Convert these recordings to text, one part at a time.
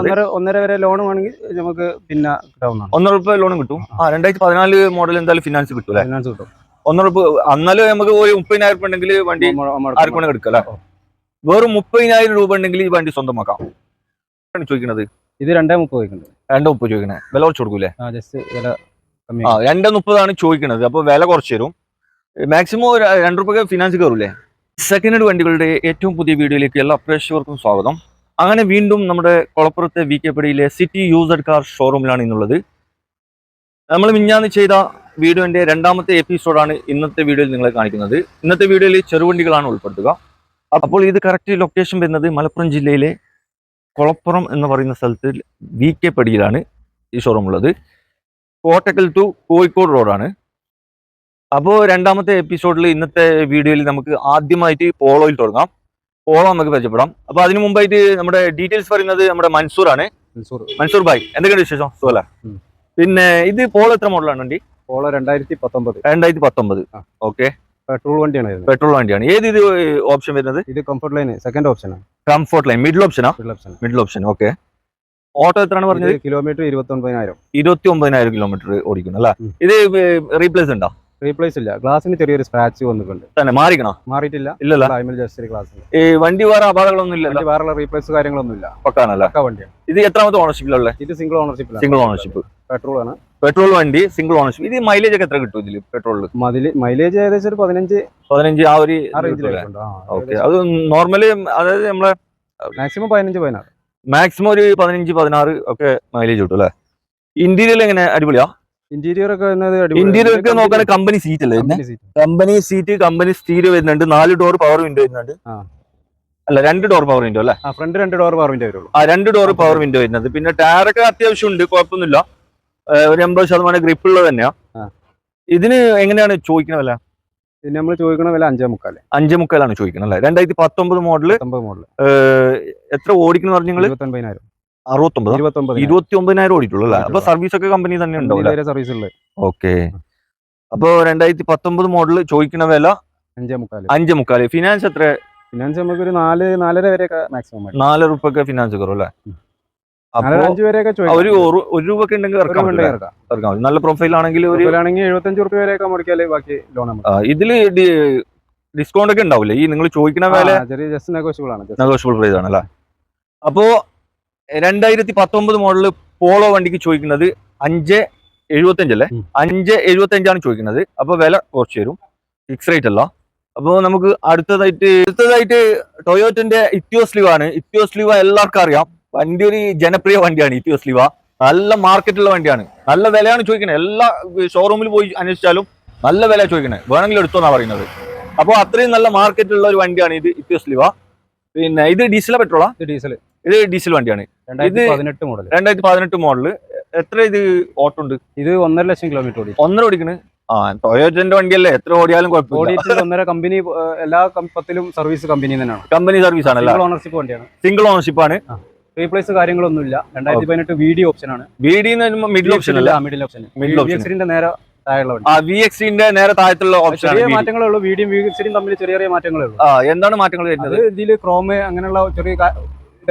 ഒന്നര ഒന്നര വരെ ലോൺ വേണമെങ്കിൽ നമുക്ക് പിന്നെ കിട്ടാവുന്നതാണ്. ഒന്നര റുപ്യ ലോണും കിട്ടും. ആ രണ്ടായിരത്തി പതിനാല് മോഡൽ എന്തായാലും ഫിനാൻസ് കിട്ടും അല്ലേ? ഫിനാൻസ് കിട്ടും. ഒന്നര റുപ്യ അന്നാലും നമുക്ക് ഒരു മുപ്പതിനായിരം രൂപ ഉണ്ടെങ്കിൽ വണ്ടി എടുക്കല്ലേ ആർക്കും വേണമെങ്കിൽ എടുക്കാം അല്ലേ? വെറും മുപ്പതിനായിരം രൂപ ഉണ്ടെങ്കിൽ ഈ വണ്ടി സ്വന്തമാക്കാം. ചോദിക്കണത്? ചോദിക്കുന്നത് ഇത് രണ്ടേ മുപ്പത് ചോദിക്കുന്നത് രണ്ടേ മുപ്പത് ചോദിക്കണേ. വില കുറച്ച് കൊടുക്കൂലേ? ആ ജസ്റ്റ് വില ആ രണ്ട് മുപ്പതാണ് ചോദിക്കണത്. അപ്പോൾ വില കുറച്ച് തരും. മാക്സിമം രണ്ട് റുപ്യ ഫിനാൻസ് കയറൂലേ സെക്കൻഡ് ഹാൻഡ് വണ്ടികളുടെ ഏറ്റവും പുതിയ വീഡിയോയിലേക്ക് എല്ലാ പ്രേക്ഷകർക്കും സ്വാഗതം. അങ്ങനെ വീണ്ടും നമ്മുടെ കൊളപ്പുറത്തെ വി കെ പടിയിലെ സിറ്റി യൂസഡ് കാർ ഷോറൂമിലാണ് ഇന്നുള്ളത്. നമ്മൾ മിഞ്ഞാന്ന് ചെയ്ത വീഡിയോന്റെ രണ്ടാമത്തെ എപ്പിസോഡാണ് ഇന്നത്തെ വീഡിയോയിൽ നിങ്ങളെ കാണിക്കുന്നത്. ഇന്നത്തെ വീഡിയോയിൽ ചെറുവണ്ടികളാണ് ഉൾപ്പെടുത്തുക. അപ്പോൾ ഇത് കറക്റ്റ് ലൊക്കേഷൻ വരുന്നത് മലപ്പുറം ജില്ലയിലെ കൊളപ്പുറം എന്ന് പറയുന്ന സ്ഥലത്ത് വി കെ പടിയിലാണ് ഈ ഷോറൂം ഉള്ളത്. കോട്ടക്കൽ ടു കോഴിക്കോട് റോഡാണ് അപ്പോൾ രണ്ടാമത്തെ എപ്പിസോഡിൽ ഇന്നത്തെ വീഡിയോയിൽ നമുക്ക് ആദ്യമായിട്ട് പോളോയിൽ തുടങ്ങാം. പോളോ നമുക്ക് പരിചയപ്പെടാം. അപ്പൊ അതിന് മുമ്പായിട്ട് നമ്മുടെ ഡീറ്റെയിൽസ് പറയുന്നത് നമ്മുടെ മൻസൂർ ആണ്. മൻസൂർ. ഭായ് എന്തൊക്കെയാണ് വിശേഷം? സുഖല പിന്നെ ഇത് പോൾ എത്ര മോഡലാണ് വണ്ടി? പോളോ രണ്ടായിരത്തി പത്തൊമ്പത്. രണ്ടായിരത്തി പത്തൊമ്പത്. ഓക്കെ. പെട്രോൾ വണ്ടിയാണ് പെട്രോൾ വണ്ടിയാണ്. ഏത് ഇത് ഓപ്ഷൻ വരുന്നത്? ഇത് കംഫർട്ട് ലൈൻ സെക്കൻഡ് ഓപ്ഷനാണ് comfort line middle ഓപ്ഷനാ option middle option okay auto എത്രയാണ് പറഞ്ഞത്? കിലോമീറ്റർ ഇരുപത്തി ഒമ്പതിനായിരം ഇരുപത്തി ഒമ്പതിനായിരം കിലോമീറ്റർ ഓടിക്കുന്നു അല്ലേ? ഇത് റീപ്ലേസ് ഉണ്ടോ? റീപ്ലേസ് ഇല്ല. ഗ്ലാസിന് ചെറിയൊരു സ്ക്രാച്ച് വന്നിട്ടുണ്ട്. തന്നെ മാറിക്കണോ? മാറിയിട്ടില്ല. ഇല്ലല്ല. ടൈമിൽ ജസ്റ്റ് ഗ്ലാസ് ഈ വണ്ടി വേറെ അപകടങ്ങളൊന്നും ഇല്ല വണ്ടി വേറെ റീപ്ലേസ് കാര്യങ്ങളൊന്നും ഇല്ല. പക്കാണല്ലോ? പക്ക വണ്ടിയാണ്. ഇത് എത്രാമത്തെ ഓണർഷിപ്പിലുള്ള ഇത് single ownership single ownership petrol ആണ്. പെട്രോൾ വണ്ടി സിംഗിൾ ഓണർഷിപ്പ് ഇത് മൈലേജ് ഒക്കെ എത്ര കിട്ടും ഇതിൽ പെട്രോളിൽ മതിൽ മൈലേജ് ഏകദേശം ഒരു പതിനഞ്ച് പതിനഞ്ച് ആ ഒരു ഓക്കെ അത് നോർമലി അതായത് നമ്മളെ മാക്സിമം പതിനഞ്ച് പതിനാറ്. മാക്സിമം ഒരു പതിനഞ്ച് പതിനാറ് ഒക്കെ മൈലേജ് കിട്ടും അല്ലേ? ഇന്റീരിയൽ എങ്ങനെ? അടിപൊളിയാ? ഇന്റീരിയർ ഒക്കെ നോക്കാൻ ഇന്റീരിയർ ഒക്കെ നോക്കുകയാണെങ്കിൽ കമ്പനി സീറ്റ് അല്ലേ കമ്പനി സീറ്റ് കമ്പനി സ്റ്റീരിയോ വരുന്നുണ്ട്. നാല് ഡോർ പവർ വിൻഡോ വരുന്നുണ്ട്. അല്ല രണ്ട് ഡോർ പവർ വിൻഡോ അല്ലേ? ഫ്രണ്ട് രണ്ട് ഡോർ പവർ വിൻഡോ വരുള്ളൂ. ആ രണ്ട് ഡോർ പവർ വിൻഡോ വരുന്നത്. പിന്നെ ടയറൊക്കെ അത്യാവശ്യം ഉണ്ട് കുഴപ്പമൊന്നുമില്ല. ഒരു എൺപത് ശതമാനം ഗ്രിപ്പ് ഉള്ളത് തന്നെയാ. ഇതിന് എങ്ങനെയാണ് ചോദിക്കണ വില? നമ്മൾ ചോദിക്കണ വില അഞ്ചേ മുക്കാൽ. അഞ്ചേ മുക്കാലാണ് ചോദിക്കുന്നത് അല്ലേ? രണ്ടായിരത്തി പത്തൊമ്പത് മോഡൽ മോഡൽ. മോഡൽ എത്ര ഓടിക്കണം പറഞ്ഞു ഇരുപത്തൊൻപതിനായിരം. അറുപത്തൊമ്പത്? ഇരുപത്തി ഒമ്പതിനായിരം ഓടിയിട്ടുള്ളൂ അല്ലേ? അപ്പൊ സർവീസ് ഒക്കെ കമ്പനി തന്നെ ഉണ്ടാവില്ല സർവീസ് ഉള്ളത് ഓക്കെ അപ്പൊ രണ്ടായിരത്തി പത്തൊമ്പത് മോഡൽ ചോദിക്കുന്ന വില? അഞ്ചേ മുക്കാൽ. അഞ്ചേ മുക്കാൽ. ഫിനാൻസ് എത്ര? ഫിനാൻസ് നമുക്ക് ഒരു നാല് നാലര വരെ മാക്സിമം നാല് റുപ്യൊക്കെ ഫിനാൻസ് കയറും അല്ലേ? ഒരു ഒരു- രൂപ ഒക്കെ ഉണ്ടെങ്കിൽ. ഇറക്കാം. നല്ല പ്രൊഫൈൽ ആണെങ്കിൽ ഒരു എഴുപത്തഞ്ച് റുപ്യ വരെ മുടക്കിയാലേ ബാക്കി ലോൺ ഇതിൽ ഡിസ്കൗണ്ട് ഒക്കെ ഉണ്ടാവില്ല? ഈ നിങ്ങൾ ചോദിക്കുന്ന വില. നെഗോഷ്യബിൾ പ്രൈസ് ആണ് അല്ലേ? അപ്പോ രണ്ടായിരത്തി പത്തൊമ്പത് മോഡൽ പോളോ വണ്ടിക്ക് ചോദിക്കുന്നത് അഞ്ച് എഴുപത്തഞ്ച് അല്ലേ അഞ്ച് എഴുപത്തഞ്ചാണ് ചോദിക്കുന്നത്. അപ്പൊ വില കുറച്ച് തരും. ഫിക്സ് റേറ്റ് അല്ല. അപ്പൊ നമുക്ക് അടുത്തതായിട്ട് അടുത്തതായിട്ട് ടൊയോറ്റന്റെ ഇത്യോസ്ലിവ ആണ് ഇത്യോസ്ലിവ എല്ലാവർക്കും അറിയാം. വണ്ടി ഒരു ജനപ്രിയ വണ്ടിയാണ് ഇത്യോസ്ലിവ നല്ല മാർക്കറ്റുള്ള വണ്ടിയാണ്. നല്ല വിലയാണ് ചോദിക്കുന്നത്. എല്ലാ ഷോറൂമിൽ പോയി അന്വേഷിച്ചാലും നല്ല വില ചോദിക്കുന്നത്. വേണമെങ്കിൽ എടുത്തോന്നാ പറയുന്നത്. അപ്പോൾ അത്രയും നല്ല മാർക്കറ്റുള്ള ഒരു വണ്ടിയാണ് ഇത് ഇത്യോസ്ലിവ പിന്നെ ഇത് ഡീസല പെട്രോളാ? ഡീസൽ. ഇത് ഡീസൽ വണ്ടിയാണ്. രണ്ടായിരത്തി പതിനെട്ട് മോഡൽ രണ്ടായിരത്തി പതിനെട്ട് മോഡൽ എത്ര ഇത് ഓട്ടോ ഉണ്ട്? ഇത് ഒന്നര ലക്ഷം കിലോമീറ്റർ ഓടി ഒന്നര ഓടിക്കണ്? ആ ടൊയോറ്റന്റെ വണ്ടിയല്ലേ? എത്ര ഓടിയാലും കുഴപ്പമില്ല. ഒന്നര കമ്പനി എല്ലാ കമ്പത്തിലും സർവീസ് കമ്പനി തന്നെയാണ് കമ്പനി സർവീസ് ആണ് ഓണർഷിപ്പ് വണ്ടിയാണ്. സിംഗിൾ ഓണർഷിപ്പ് ആണ്. റീപ്ലേസ് കാര്യങ്ങളൊന്നുമില്ല. രണ്ടായിരത്തി പതിനെട്ട് വീഡിയോ ഓപ്ഷൻ ആണ്. വി ഡി മിഡിൽ ഓപ്ഷൻ അല്ല? Middle option middle. എക്സിന്റെ നേരെ താഴെയുള്ള വി നേരെ താഴത്തുള്ള ഓപ്ഷൻ ചെറിയ മാറ്റങ്ങളേ ഉള്ളൂ. വീഡിയും വി എക്സിനും തമ്മിൽ ചെറിയ ചെറിയ മാറ്റങ്ങളേ ഉള്ളൂ. എന്താണ് മാറ്റങ്ങൾ വരുന്നത്? ഇതിൽ ക്രോമ് അങ്ങനെയുള്ള ചെറിയ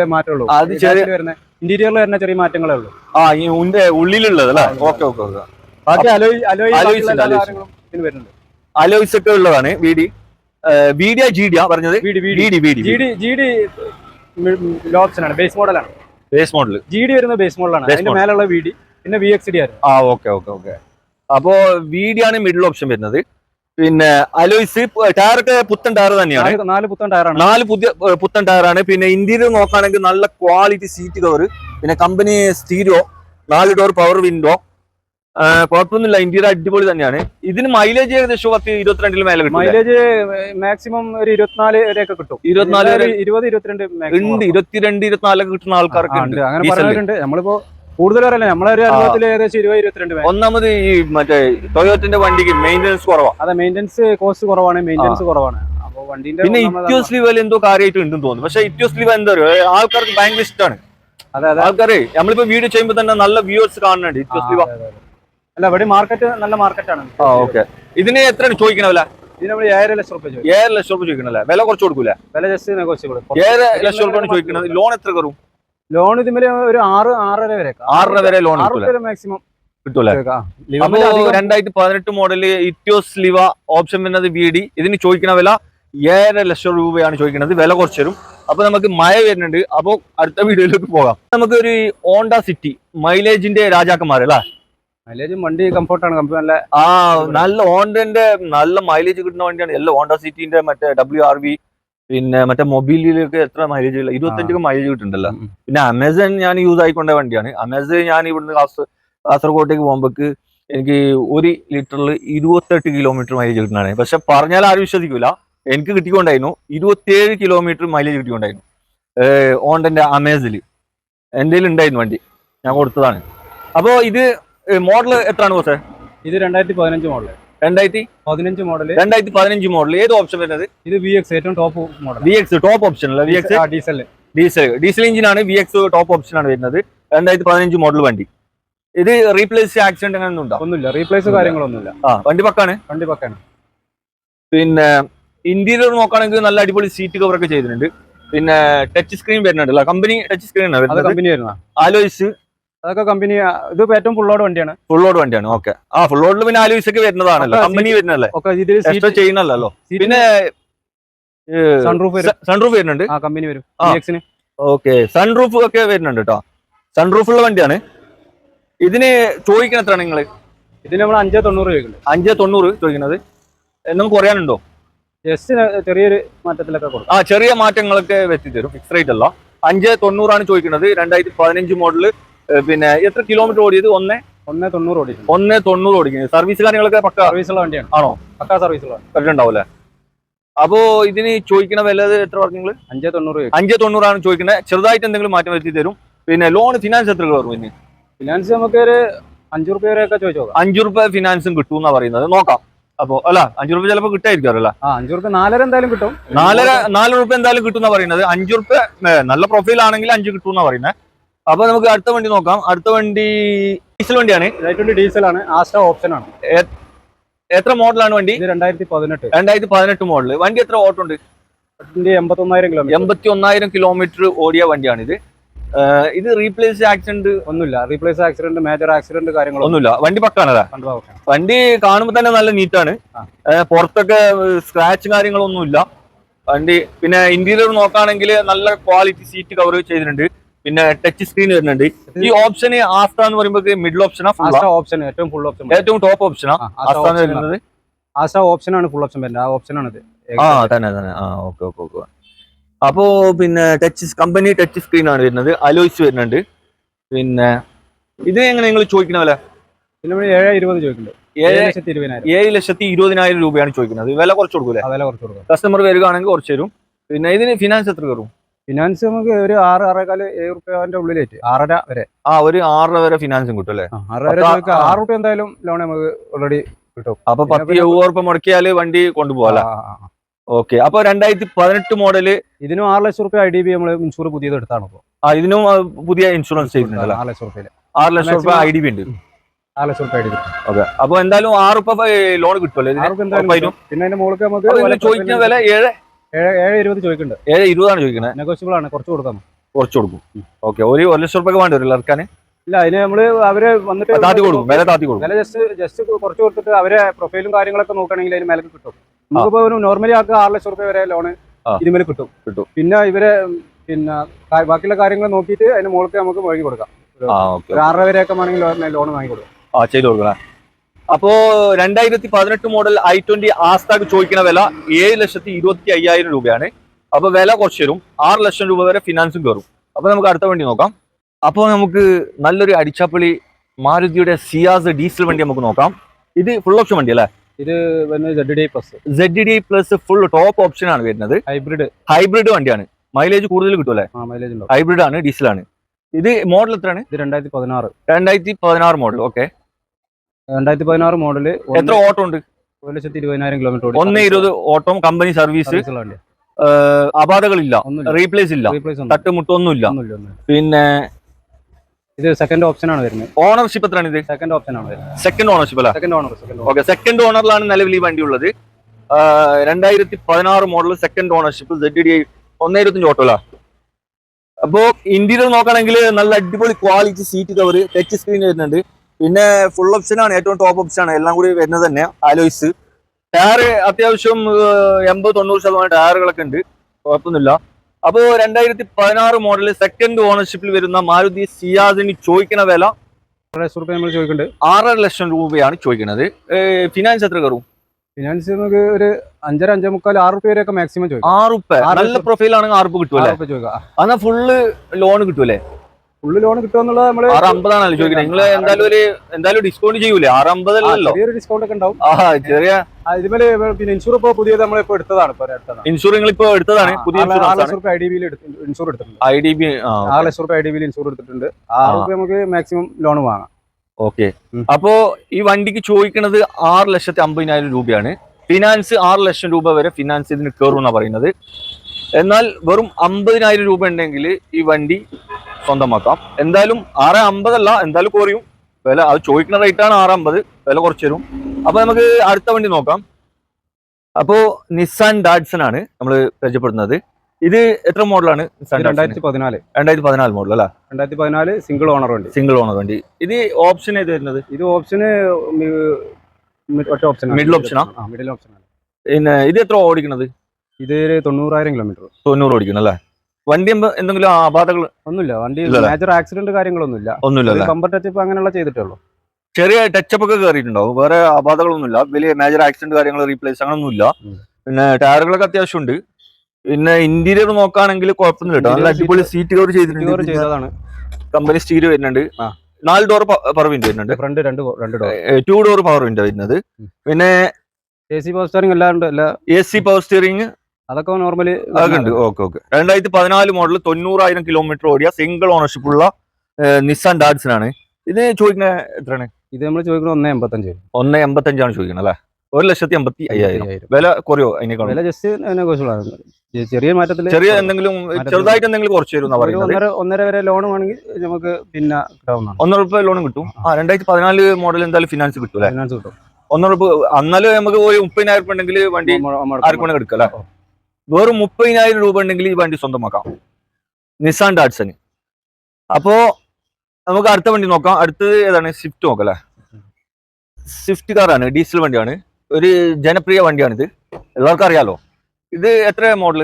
മാറ്റമുള്ളൂ. അത് ചെറിയ- വരുന്ന ഇന്റീരിയറിൽ വരുന്ന ചെറിയ മാറ്റങ്ങളേ ഉള്ളൂ. ആ ഈ ഉന്റെ ഉള്ളിലുള്ളത് അല്ലേ? Okay okay okay. ബാക്കി അലോയ് അലോയ് Alloys ബാക്കിയുള്ള ഉണ്ട്, എല്ലാ alloys. കാര്യങ്ങളും ഇതിന് വരുന്നുണ്ട്. അലോയ്സ് ഒക്കെ ഉള്ളതാണ് വി ഡി. വി ജി പറഞ്ഞത്? G D. ലോ ഓപ്ഷൻ ആണ് ബേസ് മോഡലാണ് ബേസ് മോഡൽ ജി ഡി വരുന്ന ബേസ് മോഡലാണ് അതിന്റെ. മേലുള്ള വി ഡി പിന്നെ വി എക്സ് ഡി ആയിരുന്നു. ആ ഓക്കെ ഓക്കെ ഓക്കെ. അപ്പോ വി ഡി ആണ് മിഡിൽ ഓപ്ഷൻ വരുന്നത്. പിന്നെ അലോയ്സ് ടയറൊക്കെ പുത്തൻ ടയർ തന്നെയാണ്. നാല് പുത്തൻ ടയറാണ്. നാല് പുതിയ പുത്തൻ ടയറാണ്. പിന്നെ ഇന്റീരിയർ നോക്കുകയാണെങ്കിൽ നല്ല ക്വാളിറ്റി സീറ്റ് കവർ പിന്നെ കമ്പനി സ്റ്റീരിയോ നാല് ഡോർ പവർ വിൻഡോ. കുഴപ്പമൊന്നുമില്ല ഇന്റീരിയർ അടിപൊളി തന്നെയാണ്. ഇതിന് മൈലേജ് ഏകദേശം പത്ത് ഇരുപത്തിരണ്ടിൽ മേലെ കിട്ടും മൈലേജ് മാക്സിമം ഒരു ഇരുപത്തിനാല് വരെയൊക്കെ കിട്ടും. ഇരുപത്തിനാല് ഇരുപത് ഇരുപത്തിരണ്ട് ഉണ്ട് ഇരുപത്തിരണ്ട് ഇരുപത്തിനാലൊക്കെ കിട്ടുന്ന ആൾക്കാർക്ക് ഉണ്ട്. അങ്ങനെ നമ്മളിപ്പോ കൂടുതൽ പറയല്ല നമ്മളെ ഒരു അനുഭവത്തിൽ ഏകദേശം ഇരുപത് ഇരുപത്തിരണ്ട്. ഒന്നാമത് ഈ മറ്റേ ടൊയോറ്റിന്റെ വണ്ടിക്ക് മെയിന്റനൻസ് കുറവാണ് അതെ മെയിന്റനൻസ് കോസ്റ്റ് കുറവാണ് മെയിന്റനൻസ് കുറവാണ്. പിന്നെ ഇറ്റ്യോസ് ലിവൽ എന്തോ കാര്യമായിട്ട് ഉണ്ടെന്ന് തോന്നുന്നു. പക്ഷേ ഇറ്റ്യോസ് ലിവ എന്താ പറയുക ആൾക്കാർക്ക് ഭയങ്കര ഇഷ്ടമാണ് അതെ അതെ. ആൾക്കാരെ നമ്മളിപ്പോ വീഡിയോ ചെയ്യുമ്പോൾ തന്നെ നല്ല വ്യൂവേഴ്സ് കാണുന്നുണ്ട് ഇറ്റ്യോസ് ലിവ. അല്ല ഇവിടെ മാർക്കറ്റ് നല്ല മാർക്കറ്റാണ് ആ ഓക്കെ. ഇതിന് എത്രയാണ് ചോദിക്കണ വില? ഇതിന് നമ്മൾ ഏഴര ലക്ഷം രൂപ ഏഴര ലക്ഷം രൂപ ചോദിക്കണല്ലേ വില. കുറച്ച് കൊടുക്കൂല? വില ജസ്റ്റ് ഏഴര ലക്ഷം രൂപ ചോദിക്കണം ലോൺ എത്ര കയറും? ലോൺ ഇതിമേൽ ഒരു ആറ് ആറര വരെ ആറര വരെ ലോൺ മാക്സിമം കിട്ടൂല? അപ്പോ രണ്ടായിരത്തി പതിനെട്ട് മോഡൽ ഇറ്റോസ് ലിവ ഓപ്ഷൻ വരുന്നത് വി ഡി ഇതിന് ചോദിക്കുന്ന വില ഏഴര ലക്ഷം രൂപയാണ് ചോദിക്കുന്നത് വില കുറച്ച് തരും. അപ്പൊ നമുക്ക് മഴ വരുന്നുണ്ട്. അപ്പൊ അടുത്ത വീഡിയോയിലേക്ക് പോകാം. നമുക്ക് ഒരു ഓണ്ട സിറ്റി മൈലേജിന്റെ രാജാക്കന്മാർ അല്ലേ? മൈലേജ് വണ്ടി കംഫർട്ടാണ്. കമ്പനി നല്ല ആ നല്ല ഓണ്ടന്റെ നല്ല മൈലേജ് കിട്ടുന്ന വണ്ടിയാണ്. എല്ലാം ഓണ്ട സിറ്റിന്റെ മറ്റേ ഡബ്ല്യു ആർ വി പിന്നെ മറ്റേ മൊബൈലിലൊക്കെ എത്ര മൈലേജ് ഇല്ല ഇരുപത്തഞ്ചൊക്കെ മൈലേജ് കിട്ടുന്നുണ്ടല്ലോ. പിന്നെ അമേസോൺ ഞാൻ യൂസ് ആയിക്കൊണ്ട വണ്ടിയാണ്. അമേസോൺ ഞാൻ ഇവിടുന്ന് കാസർ കാസർഗോട്ടേക്ക് പോകുമ്പോക്ക് എനിക്ക് ഒരു ലിറ്ററിൽ ഇരുപത്തെട്ട് കിലോമീറ്റർ മൈലേജ് കിട്ടുന്നതാണ്. പക്ഷെ പറഞ്ഞാൽ ആരും വിശ്വസിക്കൂല. എനിക്ക് കിട്ടിക്കൊണ്ടായിരുന്നു. ഇരുപത്തിയേഴ് കിലോമീറ്റർ മൈലേജ് കിട്ടിക്കൊണ്ടായിരുന്നു. ഓണ്ടന്റെ അമേസിൽ എന്റെ ഉണ്ടായിരുന്നു വണ്ടി. ഞാൻ കൊടുത്തതാണ്. അപ്പോൾ ഇത് മോഡൽ എത്രയാണ് കുറച്ച് ഇത് രണ്ടായിരത്തി പതിനഞ്ച് മോഡൽ രണ്ടായിരത്തി പതിനഞ്ച് മോഡൽ രണ്ടായിരത്തി പതിനഞ്ച് മോഡൽ ഏത് ഓപ്ഷൻ വരുന്നത്? ഇത് വി എക്സ് ഏറ്റവും top model V X top option അല്ല? V X diesel diesel diesel എഞ്ചിനാണ് വി എക്സ് ടോപ്പ് ഓപ്ഷൻ ആണ് വരുന്നത്. രണ്ടായിരത്തി പതിനഞ്ച് മോഡൽ വണ്ടി. ഇത് റീപ്ലേസ് ആക്സിഡന്റ് അങ്ങനെ ഉണ്ടോ? ഒന്നുമില്ല. റീപ്ലേസ് കാര്യങ്ങളൊന്നുമില്ല. ആ വണ്ടി പക്കാണ്? വണ്ടി പക്കാണ്. പിന്നെ ഇന്റീരിയർ നോക്കുകയാണെങ്കിൽ നല്ല അടിപൊളി സീറ്റ് കവർ ഒക്കെ ചെയ്തിട്ടുണ്ട്. പിന്നെ ടച്ച് സ്ക്രീൻ വരുന്നുണ്ടല്ലോ. കമ്പനി ടച്ച് സ്ക്രീൻ ആണ് കമ്പനി വരുന്ന ആലോയിസ് അതൊക്കെ കമ്പനി ഇത് ഏറ്റവും ഫുള്ളോട് വണ്ടിയാണ്. ഫുൾ ലോഡ് വണ്ടിയാണ് ഓക്കെ ആ ഫുൾ ലോഡിൽ പിന്നെ ആലുവിസൊക്കെ വരുന്നതാണല്ലോ കമ്പനി വരുന്നല്ലേ എക്സ്ട്രാ ചെയ്യുന്നല്ലോ പിന്നെ സൺറൂഫ് സൺറൂഫ് വരുന്നുണ്ട്? ആ കമ്പനി വരും. ഓക്കെ സൺറൂഫ് ഒക്കെ വരുന്നുണ്ട് കേട്ടോ സൺറൂഫുള്ള വണ്ടിയാണ്. ഇതിന് ചോദിക്കണ എത്രയാണ് നിങ്ങൾ ഇതിന് നമ്മൾ അഞ്ചേ തൊണ്ണൂറ് ചോദിക്കുന്നുണ്ട് അഞ്ചേ തൊണ്ണൂറ് ചോദിക്കുന്നത് നമുക്ക് കുറയാനുണ്ടോ? ജസ്റ്റ് ചെറിയൊരു മാറ്റത്തിലൊക്കെ കൊടുക്കും ആ ചെറിയ മാറ്റങ്ങളൊക്കെ വെച്ചിട്ട് തരും ഫിക്സ് റേറ്റ് അല്ല. അഞ്ച് തൊണ്ണൂറാണ് ചോദിക്കുന്നത് രണ്ടായിരത്തി പതിനഞ്ച് മോഡൽ പിന്നെ എത്ര കിലോമീറ്റർ ഓടിയത്? ഒന്ന്? ഒന്നേ തൊണ്ണൂറ് ഓടി ഒന്ന് തൊണ്ണൂറ് ഓടിക്കുന്നത്. സർവീസ് കാര്യങ്ങളൊക്കെ പക്ക? സർവീസുള്ള വണ്ടിയാണ്. ആണോ? പക്കാ സർവീസുള്ള അല്ലേ അപ്പോ ഇതിന് ചോദിക്കുന്ന വില എത്ര പറഞ്ഞു അഞ്ചേ തൊണ്ണൂറ് അഞ്ചേ തൊണ്ണൂറാണ് ചോദിക്കുന്നത് ചെറുതായിട്ട് എന്തെങ്കിലും മാറ്റം വരുത്തി തരും. പിന്നെ ലോൺ ഫിനാൻസ് എത്ര വരും ഇനി ഫിനാൻസ് നമുക്ക് ഒരു അഞ്ചു റുപ്യ വരെയൊക്കെ ചോദിച്ചോ അഞ്ചു റുപ്യ ഫിനാൻസും കിട്ടും എന്നാ പറയുന്നത്. നോക്കാം. അപ്പോ അല്ല അഞ്ചു റുപ്യ ചിലപ്പോ കിട്ടായിരിക്കും അല്ല അഞ്ചു റുപ്യ നാലര എന്തായാലും കിട്ടും. നാലര നാല് റുപ്യ എന്തായാലും കിട്ടും എന്നാ പറയുന്നത്. അഞ്ചു റുപ്യ നല്ല പ്രൊഫൈൽ ആണെങ്കിൽ അഞ്ച് കിട്ടും എന്നാ പറയുന്നത്. അപ്പൊ നമുക്ക് അടുത്ത വണ്ടി നോക്കാം. അടുത്ത വണ്ടി ഡീസൽ വണ്ടിയാണ്. ഡീസൽ ആണ്. ആസ്റ്റ ഓപ്ഷൻ ആണ്. എത്ര മോഡലാണ് വണ്ടി? രണ്ടായിരത്തി പതിനെട്ട് രണ്ടായിരത്തി പതിനെട്ട് മോഡൽ വണ്ടി എത്ര ഓട്ടം ഉണ്ട് ഇതിന്റെ എൺപത്തൊന്നായിരം കിലോമീറ്റർ എൺപത്തി ഒന്നായിരം കിലോമീറ്റർ ഓടിയ വണ്ടിയാണ് ഇത് ഇത് റീപ്ലേസ് ആക്സിഡന്റ് ഒന്നുമില്ല. റീപ്ലേസ് ആക്സിഡന്റ് മേജർ ആക്സിഡന്റ് കാര്യങ്ങളൊന്നുമില്ല ഒന്നുമില്ല. വണ്ടി പക്കാണ്. കണ്ടുപോകാം വണ്ടി കാണുമ്പോൾ തന്നെ നല്ല നീറ്റാണ്. ആണ് പുറത്തൊക്കെ സ്ക്രാച്ച് കാര്യങ്ങളൊന്നുമില്ല. വണ്ടി പിന്നെ ഇന്റീരിയർ നോക്കുകയാണെങ്കിൽ നല്ല ക്വാളിറ്റി സീറ്റ് കവർ ചെയ്തിട്ടുണ്ട്. പിന്നെ ടച്ച് സ്ക്രീൻ വരുന്നുണ്ട്. ഈ ഓപ്ഷൻ ആസ്ത എന്ന് പറയുമ്പോൾ മിഡിൽ ഓപ്ഷനാ ഓപ്ഷൻ ഏറ്റവും ഫുൾ ഓപ്ഷൻ ഏറ്റവും ടോപ്പ് ഓപ്ഷനാ ആസ്ത വരുന്നത്? ആസ്ത ഓപ്ഷൻ ആണ് ഫുൾ ഓപ്ഷൻ വരുന്നത്. ആ ഓപ്ഷൻ ആണ് ഇത് ആ തന്നെ തന്നെ. ആ ഓക്കെ ഓക്കെ ഓക്കെ അപ്പോ പിന്നെ ടച്ച് കമ്പനി ടച്ച് സ്ക്രീൻ ആണ് വരുന്നത്. അലോയിസ് വരുന്നുണ്ട്. പിന്നെ ഇത് എങ്ങനെ നിങ്ങൾ ചോദിക്കുന്ന വില? ഏഴ് ഇരുപത് ചോദിക്കുന്നുണ്ട്. ഏഴ് ലക്ഷത്തി ഇരുപതിനായിരം. രൂപയാണ് ചോദിക്കുന്നത്. വില കുറച്ച് കൊടുക്കൂലേ? വില കുറച്ച് കൊടുക്കും. കസ്റ്റമർ വരികയാണെങ്കിൽ കുറച്ച് തരും. പിന്നെ ഇതിന് ഫിനാൻസ് എത്ര കയറും? ഫിനാൻസ് നമുക്ക് ഒരു ആറ് ആറേക്കാൽ ഏഴ് റുപ്യന്റെ ഉള്ളിലേറ്റ് ആറര വരെ. ആ ഒരു ആറര വരെ ഫിനാൻസും കിട്ടും അല്ലേ? ആറര നമുക്ക് ആറ് റുപ്യ എന്തായാലും ലോൺ നമുക്ക് ഓൾറെഡി കിട്ടും. അപ്പൊ പത്ത് എഴുപത് ഉറുപ്പ മുടക്കിയാൽ വണ്ടി കൊണ്ടുപോകാം. ഓക്കെ അപ്പൊ രണ്ടായിരത്തി പതിനെട്ട് മോഡൽ ഇതിനും ആറ് ലക്ഷം റുപ്യ ഐ ഡി ബി നമ്മൾ ഇൻഷൂർ പുതിയത് എടുത്താണ് ഇപ്പൊ. ആ ഇതിനും പുതിയ ഇൻഷുറൻസ് ചെയ്തിട്ടുണ്ട് ആറ് ലക്ഷം റുപ്യയിൽ. ആറ് ലക്ഷം റുപ്യ ഐ ഡി ബി ഉണ്ട്. ആറ് ലക്ഷം റുപ്യ ഐ ഡി ബി ഓക്കെ അപ്പൊ എന്തായാലും ആറ് റുപ്യ ലോൺ കിട്ടുമല്ലോ റുപ്യ. പിന്നെ അതിന്റെ മുകളിൽ ചോദിക്കുന്ന വില ഏഴ്? ഏഴ് ഇരുപത് ചോദിക്കുന്നുണ്ട്. ഏഴ് ഇരുപതാണ് ചോദിക്കുന്നത് നെഗോഷ്യബിൾ ആണ്. കുറച്ച് കൊടുക്കാം കുറച്ച് കൊടുക്കും. ഓക്കെ. ഒരു ഒരു ലക്ഷം റുപ്യ വേണ്ടി വരും ഇറക്കാൻ ഇല്ല അതിന് നമ്മൾ അവർ വന്നിട്ട് താത്തി കൊടുക്കും. വില താത്തി കൊടുക്കും. വില ജസ്റ്റ് ജസ്റ്റ് കുറച്ച് കൊടുത്തിട്ട് അവരെ പ്രൊഫൈലും കാര്യങ്ങളൊക്കെ നോക്കുകയാണെങ്കിൽ അതിന് മേലേക്ക് കിട്ടും. നമുക്കിപ്പോ ഒരു നോർമലി ആൾക്ക് ആറ് ലക്ഷം റുപ്യ വരെ ലോണ്. ഇതിന്മേൽ കിട്ടും. കിട്ടും. പിന്നെ ഇവരെ പിന്നെ ബാക്കിയുള്ള കാര്യങ്ങൾ നോക്കിയിട്ട് അതിന് മുകളിൽ നമുക്ക് വഴി കൊടുക്കാം. ആറര വരെയൊക്കെ വേണമെങ്കിൽ ലോൺ വാങ്ങി കൊടുക്കാം. ആ ചെയ്ത് കൊടുക്കണം. അപ്പോ രണ്ടായിരത്തി പതിനെട്ട് മോഡൽ ഐ ട്വന്റി ആസ്താക്ക് ചോദിക്കുന്ന വില ഏഴ് ലക്ഷത്തി ഇരുപത്തി അയ്യായിരം രൂപയാണ്. അപ്പൊ വില കുറച്ച് തരും ആറ് ലക്ഷം രൂപ വരെ ഫിനാൻസും കയറും. അപ്പൊ നമുക്ക് അടുത്ത വണ്ടി നോക്കാം. അപ്പോൾ നമുക്ക് നല്ലൊരു അടിച്ചാപ്പള്ളി മാരുതിയുടെ സിയാസ് ഡീസൽ വണ്ടി നമുക്ക് നോക്കാം. ഇത് ഫുൾ ഓപ്ഷൻ വണ്ടി അല്ലേ? ഇത് വരുന്നത് Z D plus Z D plus full top option ആണ് വരുന്നത്. ഹൈബ്രിഡ് ഹൈബ്രിഡ് വണ്ടിയാണ്. മൈലേജ് കൂടുതൽ കിട്ടുമല്ലേ മൈലേജ് ഹൈബ്രിഡ് ആണ് ഡീസലാണ് ഇത് മോഡൽ എത്രയാണ്? ഇത് രണ്ടായിരത്തി പതിനാറ്. രണ്ടായിരത്തി പതിനാറ് മോഡൽ ഓക്കെ രണ്ടായിരത്തി പതിനാറ് മോഡൽ എത്ര ഓട്ടോ ഉണ്ട് ഒരു ലക്ഷത്തി ഇരുപതിനായിരം കിലോമീറ്റർ ഒന്ന് ഇരുപത് ഓട്ടം കമ്പനി സർവീസ് അപാധകളില്ല. റീപ്ലേസ് ഇല്ല. തട്ടുമുട്ടൊന്നുമില്ല പിന്നെ ഇത് സെക്കൻഡ് ഓപ്ഷൻ ആണ് വരുന്നത്. ഓണർഷിപ്പ് എത്രയാണ് ഇത്? സെക്കൻഡ് ഓപ്ഷൻ ആണ് സെക്കൻഡ് ഓണർഷിപ്പ് അല്ല? സെക്കൻഡ് ഓണർ ഓക്കെ സെക്കൻഡ് ഓണറിലാണ് നിലവിൽ ഈ വണ്ടി ഉള്ളത്. രണ്ടായിരത്തി പതിനാറ് model second ownership Z D ഒന്നേ ഇരുപത്തഞ്ച് ഓട്ടോ അല്ല? അപ്പോ ഇന്റീരിയർ നോക്കുകയാണെങ്കിൽ നല്ല അടിപൊളി quality seat cover touch screen വരുന്നുണ്ട്. പിന്നെ ഫുൾ ഓപ്ഷൻ ആണ് ഏറ്റവും ടോപ്പ് ഓപ്ഷൻ ആണ്. എല്ലാം കൂടി വരുന്നത് തന്നെ ആലോയിസ് ടയർ അത്യാവശ്യം എൺപത് തൊണ്ണൂറ് ശതമാനം ടയറുകളൊക്കെ ഉണ്ട്. കുഴപ്പമൊന്നുമില്ല. അപ്പോൾ രണ്ടായിരത്തി പതിനാറ് മോഡൽ സെക്കൻഡ് ഓണർഷിപ്പിൽ വരുന്ന മാരുതി സിയാസിന് ചോദിക്കുന്ന വില നമ്മൾ ചോദിക്കുന്നുണ്ട്. ആറര ലക്ഷം രൂപയാണ് ചോദിക്കുന്നത് ഫിനാൻസ് എത്ര കയറും? ഫിനാൻസ് നമുക്ക് ഒരു അഞ്ചര അഞ്ചേ മുക്കാൽ ആറ് റുപ്യ വരെയൊക്കെ മാക്സിമം ചോദിക്കും. ആറ് റുപ്യ നല്ല. പ്രൊഫൈൽ ആണെങ്കിൽ ആറ് റുപ്യ ചോദിക്കാം. എന്നാൽ ഫുള്ള് ലോൺ കിട്ടൂലേ ഫുള്ള് ലോൺ കിട്ടുമെന്നുള്ളത് നമ്മൾ ആറ് അമ്പതാണല്ലോ ചോദിക്കുന്നത്. നിങ്ങൾ എന്തായാലും ഒരു എന്തായാലും ഡിസ്കൗണ്ട് ചെയ്യൂലേ? ആറ് അമ്പതല്ലോ ചെറിയൊരു ഡിസ്കൗണ്ട് ഒക്കെ ഉണ്ടാവും. ചെറിയ ഇതുമേലെ പിന്നെ ഇൻഷൂർ ഇപ്പൊ പുതിയത് നമ്മളിപ്പോ എടുത്തതാണ് ഇപ്പൊ അടുത്തതാണ്. ഇൻഷൂർ നിങ്ങൾ ഇപ്പൊ എടുത്തതാണ് പുതിയ ആറ് ലക്ഷം റുപ്യ ഐ ഡി ബിയിൽ ഇൻഷൂർ എടുത്തിട്ടുണ്ട്. ഐ ഡി ബി ആറ് ലക്ഷം റുപ്യ ഐ ഡി ബിയിൽ ഇൻഷൂർ എടുത്തിട്ടുണ്ട്. ആറ്. റുപ്യ നമുക്ക് മാക്സിമം ലോൺ വാങ്ങാം. ഓക്കെ. അപ്പോ ഈ വണ്ടിക്ക് ചോദിക്കുന്നത് ആറ് ലക്ഷത്തി അമ്പതിനായിരം രൂപയാണ്. ഫിനാൻസ് ആറ് ലക്ഷം രൂപ വരെ ഫിനാൻസ് ഇതിന് കയറും എന്നാണ് പറയുന്നത്. എന്നാൽ വെറും അമ്പതിനായിരം രൂപ ഉണ്ടെങ്കിൽ ഈ വണ്ടി സ്വന്തമാക്കാം. എന്തായാലും ആറ് അമ്പതല്ല എന്തായാലും കുറയും വില അത് ചോദിക്കുന്ന റേറ്റ് ആണ് ആറ് അമ്പത്. വില കുറച്ച് തരും. അപ്പൊ നമുക്ക് അടുത്ത വണ്ടി നോക്കാം. അപ്പോ നിസാൻ ഡാഡ്സൺ ആണ് നമ്മൾ പരിചയപ്പെടുന്നത്. ഇത് എത്ര മോഡലാണ് രണ്ടായിരത്തി പതിനാല് രണ്ടായിരത്തി പതിനാല് മോഡൽ അല്ല? രണ്ടായിരത്തി പതിനാല് സിംഗിൾ ഓണർ വണ്ടി. സിംഗിൾ ഓണർ വണ്ടി. ഇത് ഓപ്ഷൻ ഏത് വരുന്നത്? ഇത് ഓപ്ഷന് ഒറ്റ ഓപ്ഷൻ മിഡിൽ ഓപ്ഷനാ? മിഡിൽ ഓപ്ഷൻ പിന്നെ ഇത് എത്ര ഓടിക്കണത്? ഇത് തൊണ്ണൂറായിരം കിലോമീറ്റർ തൊണ്ണൂറ് ഓടിക്കണം അല്ലേ? വണ്ടി എന്തെങ്കിലും അപാതകൾ ഒന്നുമില്ല. വണ്ടി മേജർ ആക്സിഡന്റ് കാര്യങ്ങളൊന്നുമില്ല. ഒന്നുമില്ല അല്ലേ? കമ്പർ ടച്ച് അങ്ങനെയുള്ള ചെയ്തിട്ടുള്ളൂ ചെറിയ ടച്ചപ്പ് ഒക്കെ കയറിയിട്ടുണ്ടാവും വേറെ അപാതകളൊന്നുമില്ല വലിയ മേജർ ആക്സിഡന്റ് കാര്യങ്ങൾ റീപ്ലേസ് അങ്ങനൊന്നുമില്ല. ഒന്നുമില്ല പിന്നെ ടയറുകളൊക്കെ അത്യാവശ്യം ഉണ്ട് പിന്നെ ഇന്റീരിയർ നോക്കുകയാണെങ്കിൽ കുഴപ്പമൊന്നുമില്ല കേട്ടോ. നല്ല അടിപൊളി സീറ്റ് കവർ ചെയ്തിട്ടുണ്ട് കമ്പനി സ്റ്റീര് വരുന്നുണ്ട്. നാല് ഡോർ പവർ വിൻഡോ വരുന്നുണ്ട്. ഫ്രണ്ട് രണ്ട് രണ്ട് door two door power window വരുന്നത്. പിന്നെ എ സി പവർ സ്റ്റിയറിംഗ് എല്ലാം ഉണ്ട് എ സി പവർ സ്റ്റിയറിംഗ് അതൊക്കെ നോർമലി ഉണ്ട്. Okay okay. രണ്ടായിരത്തി പതിനാല് മോഡൽ തൊണ്ണൂറായിരം കിലോമീറ്റർ ഓടിയ സിംഗിൾ ഓണർഷിപ്പ് ഉള്ള നിസാൻ ഡാഡ്സിനാണ് ഇത് ചോദിക്കുന്ന എത്രയാണ്? ഇത് നമ്മൾ ചോദിക്കുന്നത് ഒന്നേ എൺപത്തഞ്ച് ഒന്ന് എൺപത്തഞ്ചാണ് ചോദിക്കുന്നത് അല്ലേ? ഒരു ലക്ഷത്തി എൺപത്തി അയ്യായിരം. വില കുറയോ അതിനേക്കാളും? വില ജസ്റ്റ് ചെറിയ മാറ്റത്തിൽ ചെറിയ എന്തെങ്കിലും ചെറുതായിട്ട് എന്തെങ്കിലും കുറച്ച് തരും ഒന്നര ഒന്നര വരെ ലോൺ വേണമെങ്കിൽ നമുക്ക് പിന്നെ ഒന്നര രൂപ ലോൺ കിട്ടും. ആ. രണ്ടായിരത്തി പതിനാല് മോഡൽ എന്തായാലും ഫിനാൻസ് കിട്ടും ഫിനാൻസ് കിട്ടും. ഒന്നര അന്നാലും നമുക്ക് ഒരു മുപ്പതിനായിരം ഉണ്ടെങ്കിൽ വണ്ടി ആർക്കും എടുക്കാം അല്ലേ? വെറും മുപ്പതിനായിരം രൂപ ഉണ്ടെങ്കിൽ ഈ വണ്ടി സ്വന്തമാക്കാം. നിസാൻ ഡാഡ്സന് അപ്പോ നമുക്ക് അടുത്ത വണ്ടി നോക്കാം. അടുത്തത് ഏതാണ്? സ്വിഫ്റ്റ് നോക്കാം അല്ലേ സ്വിഫ്റ്റ് കാറാണ് ഡീസൽ വണ്ടിയാണ്. ഒരു ജനപ്രിയ വണ്ടിയാണിത്. എല്ലാവർക്കും അറിയാലോ? ഇത് എത്ര മോഡൽ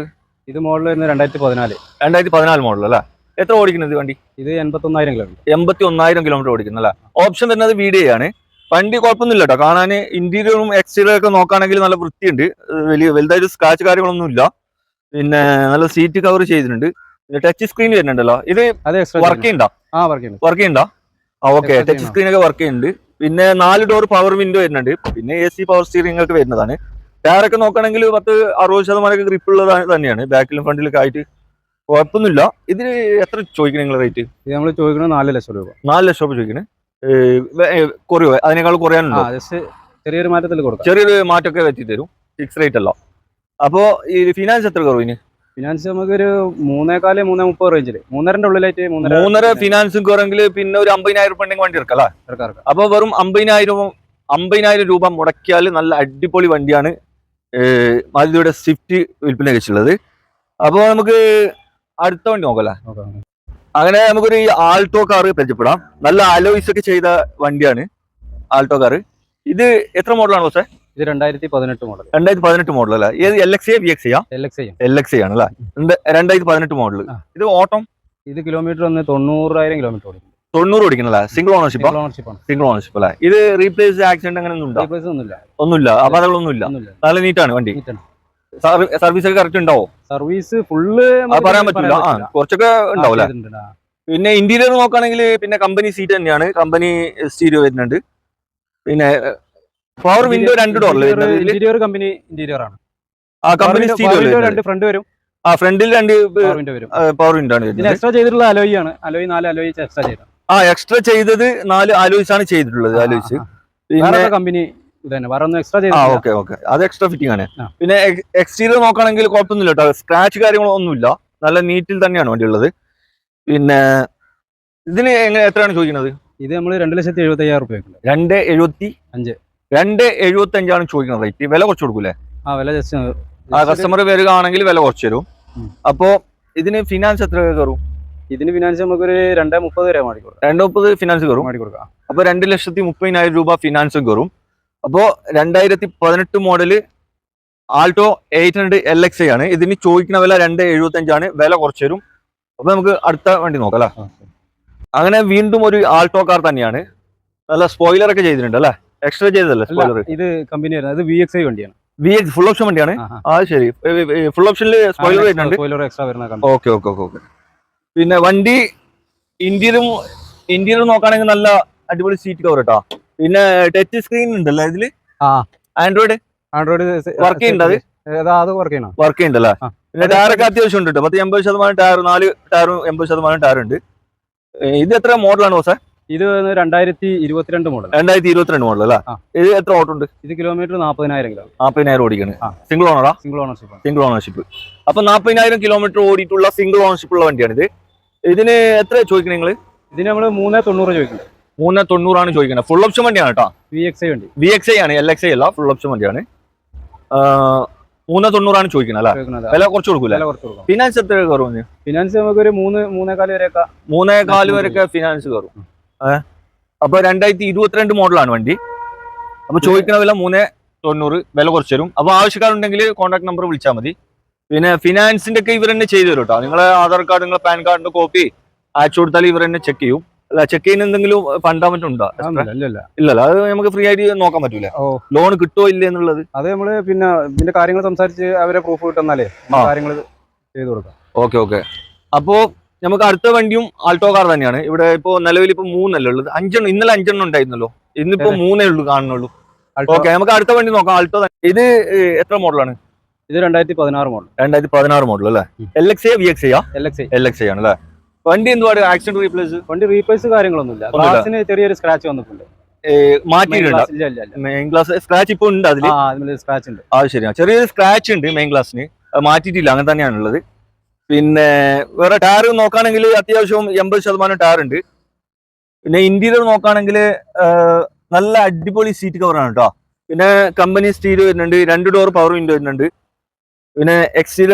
ഇത് മോഡൽ വരുന്നത് രണ്ടായിരത്തി പതിനാല് രണ്ടായിരത്തി പതിനാല് മോഡൽ അല്ലേ? എത്ര ഓടിക്കുന്നത് വണ്ടി? ഇത് എൺപത്തി ഒന്നായിരം കിലോമീറ്റർ എൺപത്തി ഒന്നായിരം കിലോമീറ്റർ ഓടിക്കുന്നത് അല്ലേ ഓപ്ഷൻ വരുന്നത് വീഡിയോ ആണ്. വണ്ടി കുഴപ്പമൊന്നുമില്ല കേട്ടോ കാണാൻ ഇന്റീരിയറും എക്സ്റ്റീരിയറും ഒക്കെ നോക്കുകയാണെങ്കിൽ നല്ല വൃത്തിയുണ്ട്. വലിയ വലുതായിട്ട് സ്ക്രാച്ച് കാര്യങ്ങളൊന്നും ഇല്ല പിന്നെ നല്ല സീറ്റ് കവർ ചെയ്തിട്ടുണ്ട്. പിന്നെ ടച്ച് സ്ക്രീൻ വരുന്നുണ്ടല്ലോ. ഇത് വർക്ക് ചെയ്യണ്ട? വർക്ക് ചെയ്യണ്ട? ആ ഓക്കെ ടച്ച് സ്ക്രീൻ ഒക്കെ വർക്ക് ചെയ്യുന്നുണ്ട്. പിന്നെ നാല് ഡോർ പവർ വിൻഡോ വരുന്നുണ്ട്. പിന്നെ എ സി പവർ സ്റ്റിയറിംഗ് ഒക്കെ വരുന്നതാണ്. ടയറൊക്കെ നോക്കുകയാണെങ്കിൽ പത്ത് അറുപത് ശതമാനം ഗ്രിപ്പ് ഉള്ളത് തന്നെയാണ്. ബാക്കിലും ഫ്രണ്ടിലൊക്കെ ആയിട്ട് കുഴപ്പമൊന്നുമില്ല. ഇതിന് എത്ര ചോദിക്കണം നിങ്ങൾ റേറ്റ് നമ്മൾ ചോദിക്കുന്നത് നാല് ലക്ഷം രൂപ. നാല് ലക്ഷം രൂപ ചോദിക്കണേ. കുറയോ? അതിനേക്കാൾ കുറയാനുണ്ടോ? ചെറിയൊരു മാറ്റത്തിൽ കൊടുക്കാം. ചെറിയൊരു മാറ്റമൊക്കെ വെച്ചി തരും. ഫിക്സ് റേറ്റ് അല്ല. അപ്പോ ഈ ഫിനാൻസ് എത്ര കുറവ് ഇനി? ഫിനാൻസ് നമുക്കൊരു മൂന്നേക്കാൽ മൂന്നേ മുപ്പത് റേഞ്ചിൽ മൂന്നരന്റെ ഉള്ളിലായിട്ട് മൂന്നര മൂന്നര ഫിനാൻസും കുറെങ്കിൽ പിന്നെ ഒരു അമ്പതിനായിരം രൂപ ഉണ്ടെങ്കിൽ വണ്ടി എടുക്കല്ല ഇറക്കാം, ഇറക്കാം. അപ്പൊ വെറും അമ്പതിനായിരം അമ്പതിനായിരം രൂപ മുടക്കിയാൽ നല്ല അടിപൊളി വണ്ടിയാണ് മാരുതിയുടെ സ്വിഫ്റ്റ് വിൽപ്പന വെച്ചുള്ളത് അപ്പോൾ നമുക്ക് അടുത്ത വണ്ടി നോക്കല്ലേ നോക്കാം. അങ്ങനെ നമുക്കൊരു ആൾട്ടോ കാർ പരിചയപ്പെടാം. നല്ല അലോയ്സ് ഒക്കെ ചെയ്ത വണ്ടിയാണ് ആൾട്ടോ കാർ ഇത് എത്ര മോഡലാണ് പക്ഷേ ഇത് രണ്ടായിരത്തി പതിനെട്ട് മോഡൽ രണ്ടായിരത്തി പതിനെട്ട് മോഡൽ അല്ലേ ഏത് L X V X L X L X ആണ് അല്ലേ രണ്ടായിരത്തി പതിനെട്ട് മോഡൽ ഇത് ഓട്ടം? ഇത് കിലോമീറ്റർ വന്ന് തൊണ്ണൂറായിരം കിലോമീറ്റർ ഓടിക്കും തൊണ്ണൂറ് ഓടിക്കണല്ലേ സിംഗിൾ ഓണർഷിപ്പ് സിംഗിൾ ഓണർഷിപ്പ് അല്ലേ? ഇത് റീപ്ലേസ് ആക്സിഡന്റ് അങ്ങനെ ഒന്നും ഒന്നുമില്ല. ഒന്നുമില്ല. അപകടങ്ങളൊന്നുമില്ല. നല്ല നീറ്റാണ് വണ്ടി. നീറ്റാണ്. സർവീസ് ഒക്കെ കറക്റ്റ് ഉണ്ടാവോ സർവീസ് ഫുള്ള് പറയാൻ പറ്റില്ല ആ കുറച്ചൊക്കെ ഉണ്ടാവും അല്ലേ പിന്നെ ഇന്റീരിയർ നോക്കുകയാണെങ്കിൽ പിന്നെ കമ്പനി സീറ്റ് തന്നെയാണ്. കമ്പനി സ്റ്റീരിയോ വരുന്നുണ്ട്. പിന്നെ പവർ വിൻഡോ രണ്ട് ഇതിൽ. ഇന്റീരിയർ കമ്പനി ഇന്റീരിയർ ആണ്. ആ കമ്പനി സ്റ്റീരിയോ രണ്ട് ഫ്രണ്ട് വരും. ആ ഫ്രണ്ടിൽ രണ്ട് പവർ വിൻഡോ ആണ് എക്സ്ട്രാ ചെയ്തിട്ടുള്ള അലോയി ആണ്. അലോയി നാല് അലോയി എക്സ്ട്രാ ചെയ്തത് ആ എക്സ്ട്രാ ചെയ്തത് നാല് അലോയിസ് ആണ് ചെയ്തിട്ടുള്ളത് അലോയിസ് പിന്നെ കമ്പനി ഇത് തന്നെ വേറെ ഒന്നും എക്സ്ട്രാ ആ ചെയ്തിട്ടില്ല ഓക്കെ ഓക്കെ. അത് എക്സ്ട്രാ ഫിറ്റിംഗ് ആണ്. ആ. പിന്നെ എക്സ്റ്റീരിയർ നോക്കുകയാണെങ്കിൽ കുഴപ്പമൊന്നുമില്ല കേട്ടോ. സ്ക്രാച്ച് കാര്യങ്ങളൊന്നുമില്ല നല്ല നീറ്റിൽ തന്നെയാണ് വണ്ടി ഉള്ളത് പിന്നെ ഇതിന് എങ്ങനെ എത്രയാണ് ചോദിക്കുന്നത്? ഇത് നമ്മൾ രണ്ട് ലക്ഷത്തി എഴുപത്തി അയ്യായിരം റുപ്യ വെക്കുന്നുണ്ട് രണ്ട് എഴുപത്തി അഞ്ച്. രണ്ട് എഴുപത്തി അഞ്ചാണ് ചോദിക്കുന്നത് റേറ്റ് വില കുറച്ച് കൊടുക്കൂലേ? ആ വില ജസ്റ്റ് ആ കസ്റ്റമർ വരികയാണെങ്കിൽ വില കുറച്ച് തരും. ഉം. അപ്പോ ഇതിന് ഫിനാൻസ് എത്ര കയറും? ഇതിന് ഫിനാൻസ് നമുക്കൊരു രണ്ടേ മുപ്പത് വരെ മാടി കൊടുക്കാം രണ്ട് മുപ്പത് ഫിനാൻസ് കയറും. മാടി കൊടുക്കാം അപ്പൊ രണ്ട് ലക്ഷത്തി മുപ്പതിനായിരം രൂപ ഫിനാൻസും കയറും. അപ്പോ രണ്ടായിരത്തി പതിനെട്ട് model Alto eight hundred L X ആണ്. ഇതിന് ചോദിക്കുന്ന വില രണ്ട് എഴുപത്തി അഞ്ചാണ് വില കുറച്ച് തരും അപ്പൊ നമുക്ക് അടുത്ത വണ്ടി നോക്കാം അല്ലേ? അങ്ങനെ വീണ്ടും ഒരു ആൾട്ടോ കാർ തന്നെയാണ്. നല്ല സ്പോയിലർ ഒക്കെ ചെയ്തിട്ടുണ്ട് അല്ലേ? എക്സ്ട്രാ ചെയ്തല്ലേ സ്പോയിലർ ഇത് കമ്പനി വരുന്നത്. വി എക്സ് ഐ വണ്ടിയാണ്. വി എക്സ് ഫുൾ ഓപ്ഷൻ വണ്ടിയാണ്? ആ ശരി. ഫുൾ ഓപ്ഷനിൽ സ്പോയിലർ വരുന്നുണ്ട്. സ്പോയിലർ എക്സ്ട്രാ വരുന്ന ഓക്കെ ഓക്കെ ഓക്കെ ഓക്കെ. പിന്നെ വണ്ടി ഇന്ത്യയിലും ഇന്ത്യയിലും നോക്കുകയാണെങ്കിൽ നല്ല അടിപൊളി സീറ്റ് കവർ കേട്ടോ പിന്നെ ടച്ച് സ്ക്രീൻ ഉണ്ടല്ലോ ഇതിൽ. ആൻഡ്രോയിഡ് ആൻഡ്രോയിഡ് വർക്ക് ചെയ്യുന്നുണ്ട് അത്? വർക്ക് ചെയ്യണം. വർക്ക് ചെയ്യുന്നുണ്ടല്ലേ? ആ. പിന്നെ ടയറൊക്കെ അത്യാവശ്യം ഉണ്ട് പത്ത് എൺപത് ശതമാനം ടയർ നാല് ടയറും എൺപത് ശതമാനം ടയർ ഉണ്ട്. ഇത് എത്ര മോഡലാണ് ബോസേ ഇത് രണ്ടായിരത്തി ഇരുപത്തിരണ്ട് മോഡൽ രണ്ടായിരത്തി ഇരുപത്തിരണ്ട് മോഡൽ അല്ലേ ഇത് എത്ര ഓട്ടോ ഉണ്ട്? ഇത് കിലോമീറ്റർ നാൽപ്പതിനായിരം കിലോ. നാൽപ്പതിനായിരം ഓടിക്കാണ്. സിംഗിൾ ഓണറാ സിംഗിൾ ഓണർഷിപ്പ് സിംഗിൾ ഓണർഷിപ്പ് അപ്പൊ നാൽപ്പതിനായിരം കിലോമീറ്റർ ഓടിയിട്ടുള്ള സിംഗിൾ ഓണർഷിപ്പ് ഉള്ള വണ്ടിയാണ് ഇത്. ഇതിന് എത്ര ചോദിക്കണേ നിങ്ങൾ ഇതിന് നമ്മൾ മൂന്നേ തൊണ്ണൂറ് ചോദിക്കുന്നത് മൂന്ന് തൊണ്ണൂറാണ് ചോദിക്കുന്നത്. ഫുൾ ഓപ്ഷൻ വണ്ടിയാണ് കേട്ടോ വി എക്സ് ഐ വണ്ടി. വി എക്സ് ഐ ആണ് എൽ എക്സ് ഐ അല്ല ഫുൾ ഓപ്ഷൻ വണ്ടിയാണ്. മൂന്ന് തൊണ്ണൂറാണ് ചോദിക്കുന്നത് അല്ലെ? വില കുറച്ച് കൊടുക്കൂല? ഫിനാൻസ് എത്ര കയറും ഫിനാൻസ് നമുക്കൊരു മൂന്ന് മൂന്നേകാൽ വരെയൊക്കെ. മൂന്നേ കാൽ വരെയൊക്കെ ഫിനാൻസ് കയറും. അപ്പൊ രണ്ടായിരത്തി ഇരുപത്തിരണ്ട് മോഡലാണ് വണ്ടി. അപ്പൊ ചോദിക്കുന്ന വില മൂന്ന് തൊണ്ണൂറ് വില കുറച്ച് തരും. അപ്പൊ ആവശ്യക്കാരുണ്ടെങ്കിൽ കോൺടാക്ട് നമ്പർ വിളിച്ചാൽ മതി. പിന്നെ ഫിനാൻസിന്റെ ഒക്കെ ഇവർ തന്നെ ചെയ്തു തരും കേട്ടോ നിങ്ങളെ ആധാർ കാർഡ് നിങ്ങളെ പാൻ കാർഡിന്റെ കോപ്പി അയച്ചു കൊടുത്താൽ ഇവർ തന്നെ ചെക്ക് ചെയ്യും. അല്ല ചെക്ക് ചെയ്യുന്ന എന്തെങ്കിലും ഫണ്ടാമെന്റ് ഉണ്ടോ ഇല്ലല്ലോ അത് നമുക്ക് ഫ്രീ ആയിട്ട് നോക്കാൻ പറ്റൂല. ലോൺ കിട്ടോ ഇല്ല എന്നുള്ളത്? അത് നമ്മൾ പിന്നെ ഇതിന്റെ കാര്യങ്ങൾ സംസാരിച്ച് അവരെ പ്രൂഫ് കിട്ടുന്നാലേ കാര്യങ്ങൾ ചെയ്തു കൊടുക്കാം. Okay okay. അപ്പോ നമുക്ക് അടുത്ത വണ്ടിയും ആൾട്ടോ കാർ തന്നെയാണ്. ഇവിടെ ഇപ്പോ നിലവിൽ ഇപ്പൊ മൂന്നല്ലേ ഉള്ളത്? അഞ്ചെണ്ണം ഇന്നലെ അഞ്ചെണ്ണം ഉണ്ടായിരുന്നല്ലോ. ഇന്നിപ്പോ. മൂന്നേ ഉള്ളൂ കാണുന്നുള്ളൂ. ഓക്കെ നമുക്ക് അടുത്ത വണ്ടി നോക്കാം. ആൾട്ടോ തന്നെ. ഇത് എത്ര മോഡലാണ്? ഇത് രണ്ടായിരത്തി പതിനാറ് മോഡൽ. രണ്ടായിരത്തി പതിനാറ് മോഡൽ അല്ലേ. L X A V X L X L X ആണ് അല്ലേ? വണ്ടി എന്തുവാട്? ആക്സിഡന്റ് റീപ്ലേസ് വണ്ടി റീപ്ലേസ് കാര്യങ്ങളൊന്നുമില്ല. ഒന്നുമില്ല. ഗ്ലാസിന് ചെറിയൊരു സ്ക്രാച്ച് വന്നിട്ടുണ്ട്. മാറ്റിയിട്ടുണ്ട്. Glass ഇല്ല ഇല്ല ഇല്ല. മെയിൻ ഗ്ലാസ് സ്ക്രാച്ച് ഇപ്പൊ ഉണ്ട് ആ സ്ക്രാച്ച് ഉണ്ട്. ചെറിയൊരു സ്ക്രാച്ച് ഉണ്ട് മെയിൻ ഗ്ലാസ്സിന് അത് മാറ്റിയിട്ടില്ല അങ്ങനെ തന്നെയാണ് ഉള്ളത്. പിന്നെ വേറെ ടയർ നോക്കുകയാണെങ്കിൽ അത്യാവശ്യം എൺപത് ശതമാനം ടയർ ഉണ്ട്. പിന്നെ ഇന്റീരിയർ നോക്കുകയാണെങ്കിൽ നല്ല അടിപൊളി സീറ്റ് കവറാണ് കേട്ടോ പിന്നെ കമ്പനി സ്റ്റീൽ വരുന്നുണ്ട് രണ്ട് ഡോർ പവർ വിൻഡോ വരുന്നുണ്ട്. പിന്നെ എക്സിൽ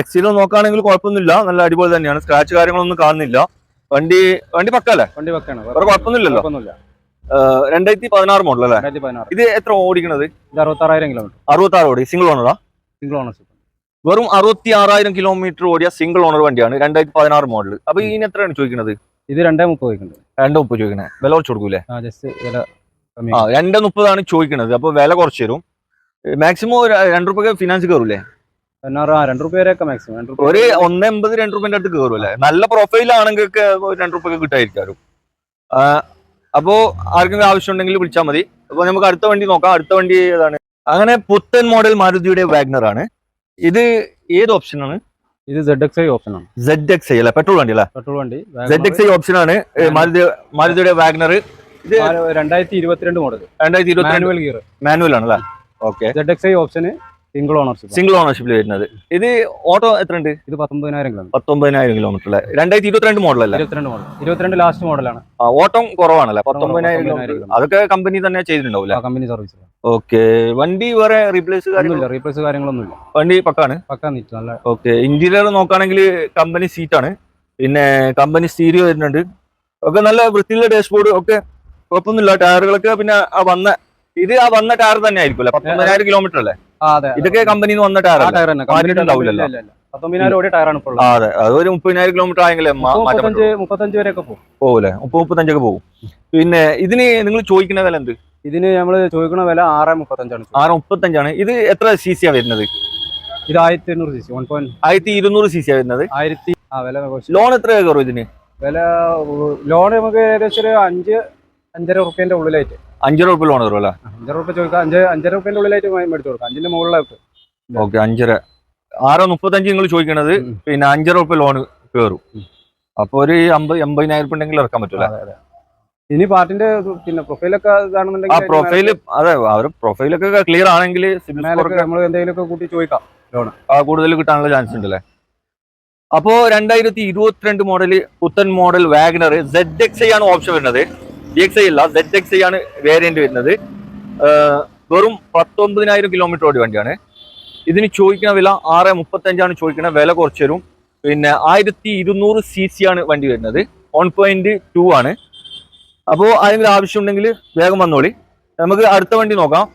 എക്സിൽ നോക്കുകയാണെങ്കിൽ കുഴപ്പമൊന്നുമില്ല. നല്ല അടിപൊളി തന്നെയാണ്. സ്ക്രാച്ച് കാര്യങ്ങളൊന്നും കാണുന്നില്ല. വണ്ടി വണ്ടി പക്കല്ലേ? വണ്ടി പക്കാണ്. വേറെ കുഴപ്പമൊന്നുമില്ലല്ലോ? കുഴപ്പമൊന്നുമില്ല. രണ്ടായിരത്തി പതിനാറ് മോഡൽ അല്ലേ? ഇത് എത്ര ഓടിക്കണത്? അറുപത്താറായിരം കിലോമീറ്റർ അറുപത്താറ് ഓടി. സിംഗിൾ ഓണറാ സിംഗിൾ ഓണർഷിപ്പ് വെറും അറുപത്തി ആറായിരം കിലോമീറ്റർ ഓടിയ സിംഗിൾ ഓണർ വണ്ടിയാണ് രണ്ടായിരത്തി പതിനാറ് മോഡൽ അപ്പൊ ഇതിന് എത്രയാണ് ചോദിക്കുന്നത് ഇത് രണ്ടേ മുപ്പത് ചോദിക്കുന്നത് രണ്ട് മുപ്പത് ചോദിക്കണേ. വില കുറച്ച് കൊടുക്കൂലേ? ആ രണ്ട് മുപ്പതാണ് ചോദിക്കുന്നത് അപ്പൊ വില കുറച്ച് തരും. മാക്സിമം രണ്ട് റുപ്യ ഫിനാൻസ് കയറൂലേ രണ്ട് റുപ്യ വരെയൊക്കെ മാക്സിമം രണ്ട് റുപ്യ ഒരു ഒന്ന് എൺപത് രണ്ട് റുപ്യന്റെ അടുത്ത് കയറും അല്ലേ? നല്ല പ്രൊഫൈൽ ആണെങ്കിൽ രണ്ട് റുപ്യ കിട്ടായിരിക്കും അപ്പോ ആർക്കെങ്കിലും ആവശ്യം ഉണ്ടെങ്കിൽ വിളിച്ചാൽ മതി. അപ്പൊ നമുക്ക് അടുത്ത വണ്ടി നോക്കാം. അടുത്ത വണ്ടി ഏതാണ്? അങ്ങനെ പുത്തൻ മോഡൽ മാരുതിയുടെ വാഗ്നർ ആണ്. ഇത് ഏത് ഓപ്ഷനാണ് ഇത് സെഡ് എക്സ് ഐ ഓപ്ഷൻ ആണ്. സെഡ് എക്സ് ഐ അല്ലേ? പെട്രോൾ വണ്ടി അല്ലേ? പെട്രോൾ വണ്ടി. സെഡ് എക്സ് ഐ ഓപ്ഷൻ ആണ് മാരുതി മാരുതിയുടെ വാഗ്നർ ഇത് രണ്ടായിരത്തി ഇരുപത്തിരണ്ട് മോഡൽ രണ്ടായിരത്തി ഇരുപത്തിരണ്ട്. മാനുവൽ ഗിയർ മാനുവൽ ആണല്ലേ ഓക്കെ സെഡ് എക്സ് ഐ ഓപ്ഷന് സിംഗിൾ ഓണർഷിപ്പ് സിംഗിൾ ഓണർഷിപ്പിൽ വരുന്നത്. ഇത് ഓട്ടോ എത്ര ഉണ്ട് ഇത് പത്തൊമ്പതിനായിരം കിലോമീറ്റർ. പത്തൊമ്പതിനായിരം കിലോമീറ്റർ അല്ലേ രണ്ടായിരത്തി ഇരുപത്തിരണ്ട് മോഡൽ അല്ലേ ഇരുപത്തിരണ്ട് മോഡൽ. ഇരുപത്തിരണ്ട് ലാസ്റ്റ് മോഡലാണ്. ആ, ഓട്ടം കുറവാണല്ലേ? പത്തൊമ്പതിനായിരം കിലോമീറ്റർ അതൊക്കെ കമ്പനി തന്നെ ചെയ്തിട്ടുണ്ടാവില്ല? കമ്പനി സർവീസ് ഓക്കെ വണ്ടി വേറെ റീപ്ലേസ് കാര്യമില്ല റീപ്ലേസ് കാര്യങ്ങളൊന്നുമില്ല. വണ്ടി പക്കാണ്? പക്കാ നീറ്റ് നല്ല ഓക്കെ ഇന്റീരിയർ നോക്കുകയാണെങ്കിൽ കമ്പനി സീറ്റാണ് പിന്നെ കമ്പനി സ്റ്റീരിയോ വരുന്നുണ്ട്. ഒക്കെ നല്ല വൃത്തിയുള്ള ഡാഷ്ബോർഡ് ഒക്കെ കുഴപ്പമൊന്നുമില്ല. ടയറുകളൊക്കെ പിന്നെ ആ വന്ന ഇത് ആ വന്ന ടയർ തന്നെ ആയിരിക്കും അല്ലേ പത്തൊമ്പതിനായിരം കിലോമീറ്റർ അല്ലേ? ഇതൊക്കെ കമ്പനിയിൽ നിന്ന് വന്ന ടയർ ആ അതെ. അതൊരു മുപ്പതിനായിരം കിലോമീറ്റർ ആയെങ്കിലും മുപ്പത്തഞ്ച് വരെയൊക്കെ പോകും. പോകൂലേ മുപ്പത് മുപ്പത്തഞ്ചൊക്കെ പോകും. പിന്നെ ഇതിന് നിങ്ങൾ ചോദിക്കുന്ന വില എന്ത്? ഇതിന് നമ്മൾ ചോദിക്കുന്ന വില ആറ് മുപ്പത്തഞ്ചാണ്. ആറ് മുപ്പത്തഞ്ചാണ്. ഇത് എത്ര സി സിയാ വരുന്നത്? ഇത് ആയിരത്തി എണ്ണൂറ് സി സി വൺ പോയിന്റ് ആയിരത്തി ഇരുന്നൂറ് സി വരുന്നത്. ആയിരത്തി ആ വില കുറച്ച്. ലോൺ എത്ര കയറും ഇതിന്? വില ലോൺ നമുക്ക് ഏകദേശം ഒരു അഞ്ച് അഞ്ചര റുപ്യന്റെ ഉള്ളിലായിട്ട്. അഞ്ചര റുപ്യ ലോൺ തരും അല്ലേ? അഞ്ചര ഉറുപ്പ് ചോദിക്കാം. അഞ്ച് അഞ്ചര ഉറുപ്പിന്റെ ഉള്ളിലായിട്ട് മേടിച്ചു കൊടുക്കാം. അഞ്ചിന്റെ മുകളിലായിട്ട്. ഓക്കെ അഞ്ചര. ആറ് മുപ്പത്തഞ്ച് നിങ്ങൾ ചോദിക്കണത് പിന്നെ അഞ്ചര റുപ്യ ലോൺ കയറും. അപ്പൊ ഒരു അമ്പത് എൺപതിനായിരം ഉറുപ്പ് ഉണ്ടെങ്കിൽ ഇറക്കാൻ പറ്റൂല. ഇനി പാർട്ടിന്റെ പിന്നെ പ്രൊഫൈലൊക്കെ ആ പ്രൊഫൈൽ അതെ അവർ പ്രൊഫൈലൊക്കെ ക്ലിയർ ആണെങ്കിൽ നമ്മൾ എന്തെങ്കിലുമൊക്കെ കൂട്ടി ചോദിക്കാം ആ, കൂടുതൽ കിട്ടാനുള്ള ചാൻസ് ഉണ്ടല്ലേ? അപ്പോ രണ്ടായിരത്തി ഇരുപത്തിരണ്ട് മോഡൽ പുത്തൻ മോഡൽ വാഗ്നർ സെഡ് എക്സ് ആണ് ഓപ്ഷൻ വരുന്നത്. ഡി എക്സ് ഐ അല്ല സെഡ് എക്സ് ഐ ആണ് വേരിയന്റ് വരുന്നത്. വെറും പത്തൊമ്പതിനായിരം കിലോമീറ്റർ ഓടി വണ്ടിയാണ്. ഇതിന് ചോദിക്കുന്ന വില ആറ് മുപ്പത്തഞ്ചാണ് ചോദിക്കുന്ന വില കുറച്ച് തരും പിന്നെ ആയിരത്തി ഇരുന്നൂറ് സി സി ആണ് വണ്ടി വരുന്നത്. വൺ പോയിന്റ് ടു ആണ്. അപ്പോൾ ആരെങ്കിലും ആവശ്യമുണ്ടെങ്കിൽ വേഗം വന്നോളി. നമുക്ക് അടുത്ത വണ്ടി നോക്കാം.